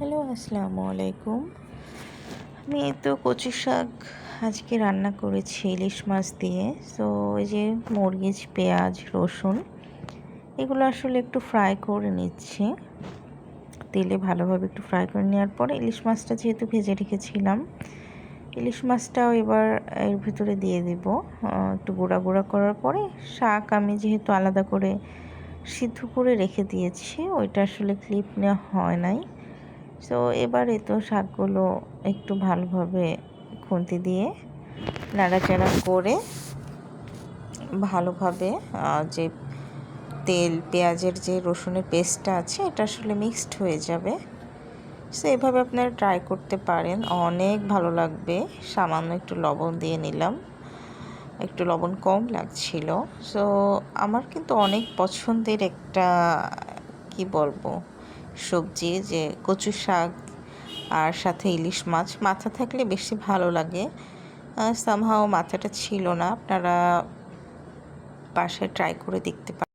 Hello, আসসালামু আলাইকুম। আমি তো কচু শাক আজকে রান্না করেছি, ইলিশ মাছ দিয়ে। সো ওই যে মরিচ, পেঁয়াজ, রসুন, এগুলো আসলে একটু ফ্রাই করে নিচ্ছি। তেলে ভালোভাবে একটু ফ্রাই করে নেওয়ার পরে ইলিশ মাছটা যেহেতু ভেজে রেখেছিলাম, ইলিশ মাছটাও এবার এর ভিতরে দিয়ে দিব। একটু গুঁড়া গুঁড়া করার পরে শাক আমি যেহেতু আলাদা করে সিদ্ধ করে রেখে দিয়েছি, ওইটা আসলে ক্লিপ নেওয়া হয় নাই। সো এবারে তো শাকগুলো একটু ভালোভাবে খুন্তি দিয়ে নাড়াচাড়া করে ভালোভাবে যে তেল, পেঁয়াজের যে রসুনের পেস্টটা আছে, এটা আসলে মিক্সড হয়ে যাবে। সো এভাবে আপনারা ট্রাই করতে পারেন। অনেক ভালো লাগবে। সামান্য একটু লবণ দিয়ে নিলাম। একটু লবণ কম লাগছিল। সো আমার কিন্তু অনেক পছন্দের একটা, কি বলব? সবজি, যে কচু শাক আর সাথে ইলিশ মাছ। মাথা থাকলে বেশি ভালো লাগে। সামহাও মাথাটা ছিল না। আপনারা পাশে ট্রাই করে দেখতে পারেন।